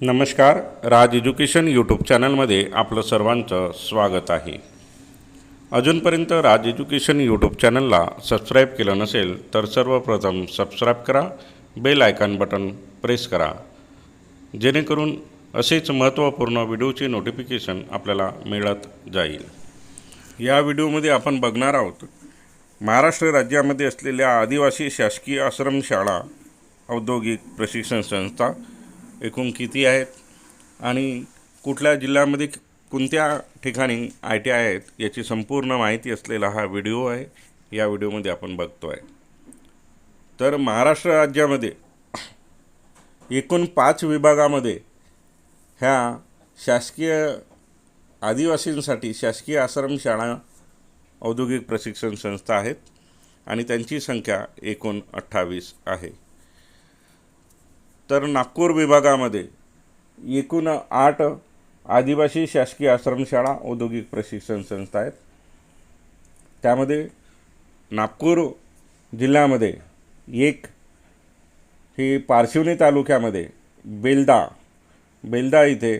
नमस्कार राज education YouTube चॅनलमध्ये आपलं सर्वांचं स्वागत आहे. अजूनपर्यंत राज एज्युकेशन यूट्यूब चॅनलला सबस्क्राईब केलं नसेल तर सर्वप्रथम सबस्क्राईब करा बेल आयकॉन बटन प्रेस करा. जेणेकरून असेच महत्त्वपूर्ण व्हिडिओची नोटिफिकेशन आपल्याला मिळत जाईल. या व्हिडिओमध्ये आपण बघणार आहोत महाराष्ट्र राज्यामध्ये असलेल्या आदिवासी शासकीय आश्रमशाळा औद्योगिक प्रशिक्षण संस्था एकूण किती आहेत? आणि कुठल्या जिल्ह्यामध्ये कोणत्या ठिकाणी आय टी आय आहेत याची संपूर्ण माहिती असलेला हा व्हिडिओ आहे. या व्हिडिओमध्ये आपण बघतो आहे तर महाराष्ट्र राज्यामध्ये एकूण पाच विभागामध्ये ह्या शासकीय आदिवासींसाठी शासकीय आश्रमशाळा औद्योगिक प्रशिक्षण संस्था आहेत आणि त्यांची संख्या एकूण अठ्ठावीस आहे. तर नागपूर विभागामध्ये एकूण आठ आदिवासी शासकीय आश्रमशाळा औद्योगिक प्रशिक्षण संस्था आहेत. त्यामध्ये नागपूर जिल्ह्यामध्ये एक ही पारशिवनी तालुक्यामध्ये बेलदा बेलदा इथे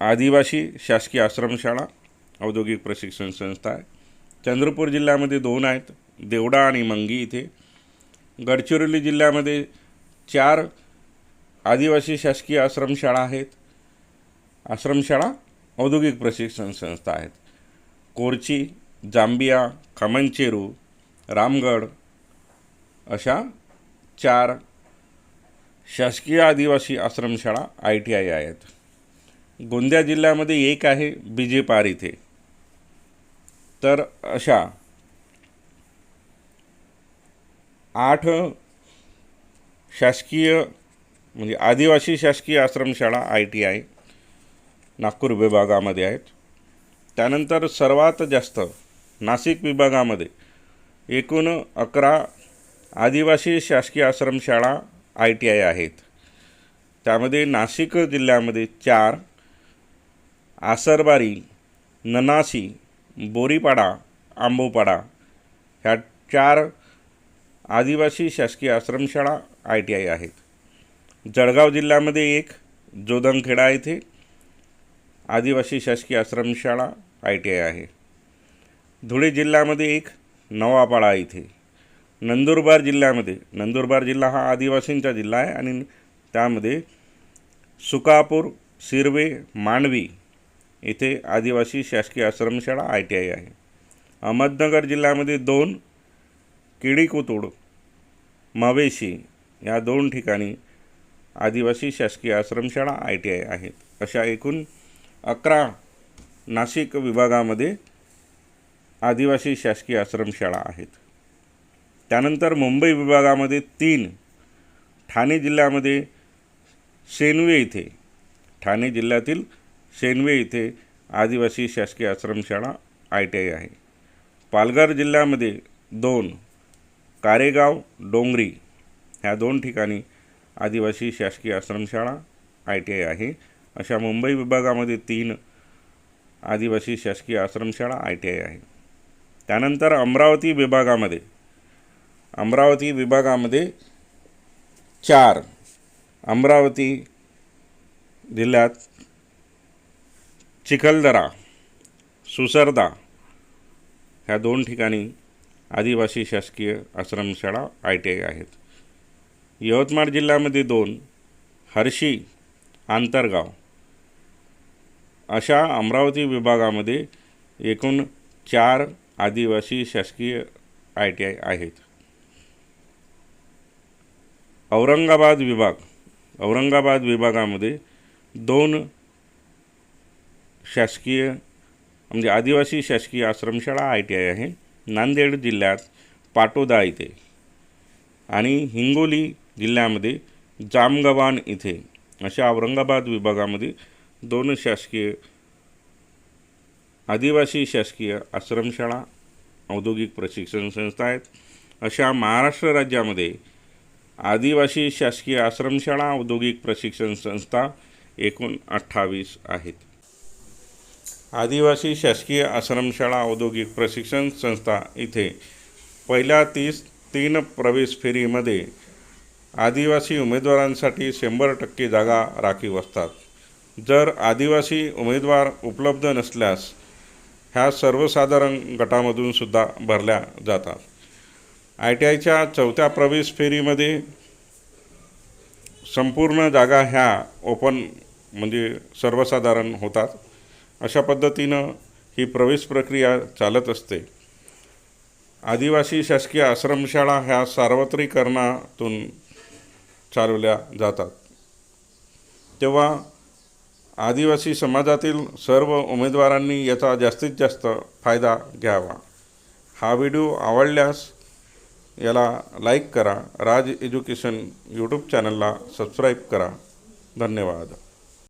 आदिवासी शासकीय आश्रमशाळा औद्योगिक प्रशिक्षण संस्था आहे. चंद्रपूर जिल्ह्यामध्ये दोन आहेत देवडा आणि मंगी इथे. गडचिरोली जिल्ह्यामध्ये चार आदिवासी शासकीय आश्रमशाळा आहेत. आश्रमशाळा औद्योगिक प्रशिक्षण संस्था आहेत. कोरची जांबिया खमनचेरू रामगड अशा चार शासकीय आदिवासी आश्रमशाळा आय टी आय आहेत. गोंदिया जिल्ह्यामध्ये एक आहे बिजेपार इथे. तर अशा आठ शासकीय म्हणजे आदिवासी शासकीय आश्रमशाळा आय टी आय नागपूर विभागामध्ये आहेत. त्यानंतर सर्वात जास्त नाशिक विभागामध्ये एकूण अकरा आदिवासी शासकीय आश्रमशाळा आय टी आय आहेत. त्यामध्ये नाशिक जिल्ह्यामध्ये चार आसरबारी ननासी बोरीपाडा आंबोपाडा ह्या चार आदिवासी शासकीय आश्रमशाळा आय टी आय आहेत. जळगाव जिल्ह्यामध्ये एक जोदंगखेडा येथे आदिवासी शासकीय आश्रमशाळा आय टी आय आहे. धुळे जिल्ह्यामध्ये एक नवापाडा इथे नंदुरबार जिल्ह्यामध्ये नंदुरबार जिल्हा हा आदिवासींचा जिल्हा आहे आणि त्यामध्ये सुकापूर सिरवे मांडवी येथे आदिवासी शासकीय आश्रमशाळा आय टी आय आहे. अहमदनगर जिल्ह्यामध्ये दोन किडीकोतुड मवेशी या दोन ठिकाणी आदिवासी शासकीय आश्रमशाळा आय टी आय आहेत. अशा एकूण अकरा नाशिक विभागामध्ये आदिवासी शासकीय आश्रमशाळा आहेत. त्यानंतर मुंबई विभागामध्ये तीन ठाणे जिल्ह्यामध्ये शेनवे इथे ठाणे जिल्ह्यातील शेनवे इथे आदिवासी शासकीय आश्रमशाळा आय टी आय आहे. पालघर जिल्ह्यामध्ये दोन कारेगाव डोंगरी ह्या दोन ठिकाणी आदिवासी शासकीय आश्रमशाळा आय टी आय आहे. अशा मुंबई विभागामध्ये तीन आदिवासी शासकीय आश्रमशाळा आय टी आय आहे. त्यानंतर अमरावती विभागामध्ये अमरावती विभागामध्ये चार. अमरावती जिल्ह्यात चिखलदरा सुसरदा ह्या दोन ठिकाणी आदिवासी शासकीय आश्रमशाळा आय टी आय आहेत. यवतमाळ जिल्ह्यामध्ये दोन हर्षी आंतरगाव. अशा अमरावती विभागामध्ये एकूण चार आदिवासी शासकीय आय टी आय आहेत. औरंगाबाद विभाग औरंगाबाद विभागामध्ये दोन शासकीय म्हणजे आदिवासी शासकीय आश्रमशाळा आय टी आय आहे. नांदेड जिल्ह्यात पाटोदा इथे आणि हिंगोली जिल्ह्यामध्ये जामगवान इथे अशा औरंगाबाद विभागामध्ये दोन शासकीय आदिवासी शासकीय आश्रमशाळा औद्योगिक प्रशिक्षण संस्था आहेत. अशा महाराष्ट्र राज्यामध्ये आदिवासी शासकीय आश्रमशाळा औद्योगिक प्रशिक्षण संस्था एकूण अठ्ठावीस आहेत. आदिवासी शासकीय आश्रमशाळा औद्योगिक प्रशिक्षण संस्था इथे पहिल्या तीस तीन प्रवेश फेरीमध्ये आदिवासी उमेदवारांसाठी शंभर टक्के जागा राखीव असतात. जर आदिवासी उमेदवार उपलब्ध नसल्यास ह्या सर्वसाधारण गटामधून सुद्धा भरल्या जातात. आय टी आयच्या चौथ्या प्रवेश फेरीमध्ये संपूर्ण जागा ह्या ओपन म्हणजे सर्वसाधारण होतात. अशा पद्धतीनं ही प्रवेश प्रक्रिया चालत असते. आदिवासी शासकीय आश्रमशाळा ह्या सार्वत्रिकरणातून चालवल्या जातात. तेव्हा आदिवासी समाजातील सर्व उमेदवारांनी याचा जास्तीत जास्त फायदा घ्यावा. हा व्हिडिओ आवडल्यास याला लाईक करा. राज एज्युकेशन यूट्यूब चॅनलला सबस्क्राईब करा. धन्यवाद.